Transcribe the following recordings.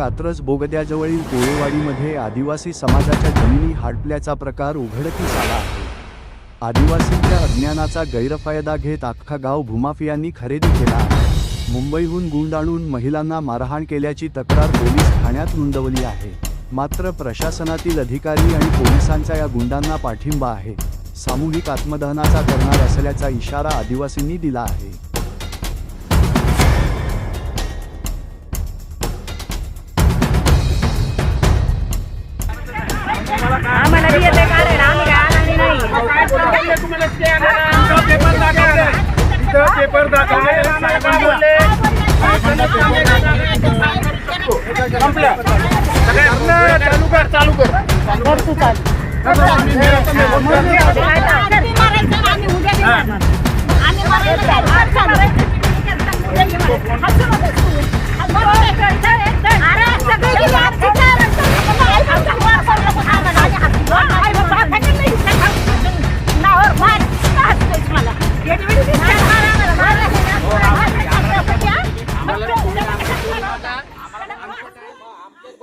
कात्रज बोगद्याजवळील कोळेवाडीमध्ये आदिवासी समाजाच्या जमिनी हाडपल्याचा प्रकार उघडकीस आला आहे. आदिवासींच्या अज्ञानाचा गैरफायदा घेत अख्खा गाव भूमाफियांनी खरेदी केला मुंबईहून गुंड आणून महिलांना मारहाण केल्याची तक्रार पोलीस ठाण्यात नोंदवली आहे. मात्र प्रशासनातील अधिकारी आणि पोलिसांचा या गुंडांना पाठिंबा आहे. सामूहिक आत्मदहनाचा करणार असल्याचा इशारा आदिवासींनी दिला आहे. इथं पेपर दाखवलाय. साहेबांना संपलं. सगळ्यांना चालू कर चालू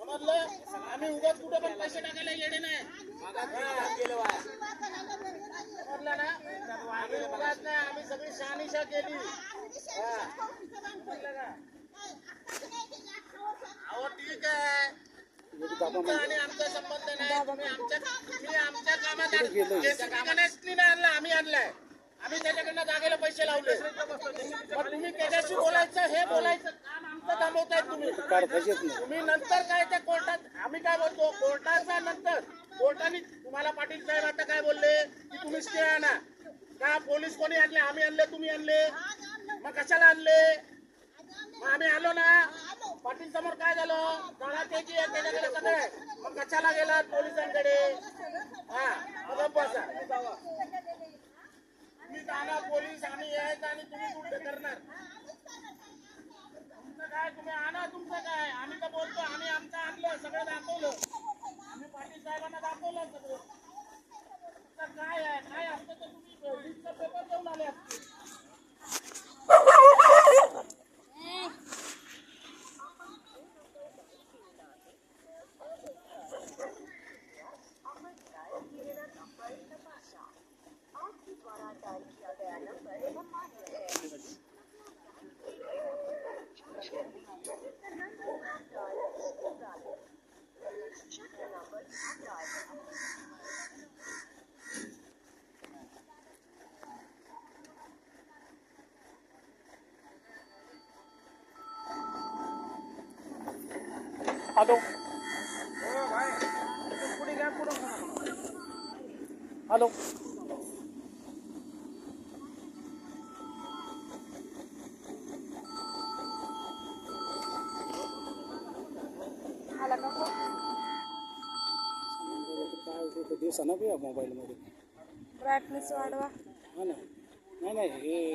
समजलं? आम्ही उगाच कुठे पण पैसे टाकायला येणे नाही. समजलं ना? आम्ही उगाच नाही आम्ही सगळी शहानिशा केली. अहो ठीक आहे. आणि आमचा संबंध नाही. तुम्ही आमच्या तुम्ही आमच्या कामात JCB गणेशनी नाही आणला आम्ही आणलाय. आम्ही त्याच्याकडनं जागेला पैसे लावले. मग तुम्ही त्याच्याशी बोलायचं हे बोलायचं. काम आमचं थांबवताय तुम्ही. तुम्ही नंतर काय त्या कोर्टात आम्ही काय बोलतो? कोर्टाचा नंतर. कोर्टाने तुम्हाला पाटील साहेब आता काय बोलले? की तुम्ही स्टे आणा. का पोलीस कोणी आणले? आम्ही आणले तुम्ही आणले. मग कशाला आणले? मग आम्ही आलो ना. पाटील समोर काय झालं? आहे त्याच्याकडे सगळं आहे. मग कशाला गेला पोलिसांकडे? हा मग बसा तुम्ही जाणार पोलीस आम्ही यायचं आणि तुम्ही कुठे करणार तुमचं काय तुम्ही आणा तुमचं काय आम्ही तर बोलतो आम्ही आमचं आणलं सगळं दाखवलं आम्ही पाटील साहेबांना दाखवलं सगळं तुमचं काय आहे काय असतं तर तुम्ही लीडचा पेपर देऊन आले असते हॅलो. हॅलो. ते दिवसानं बी मोबाईलमध्ये. ब्राईटनेस वाढवा. हा ना. नाही नाही हे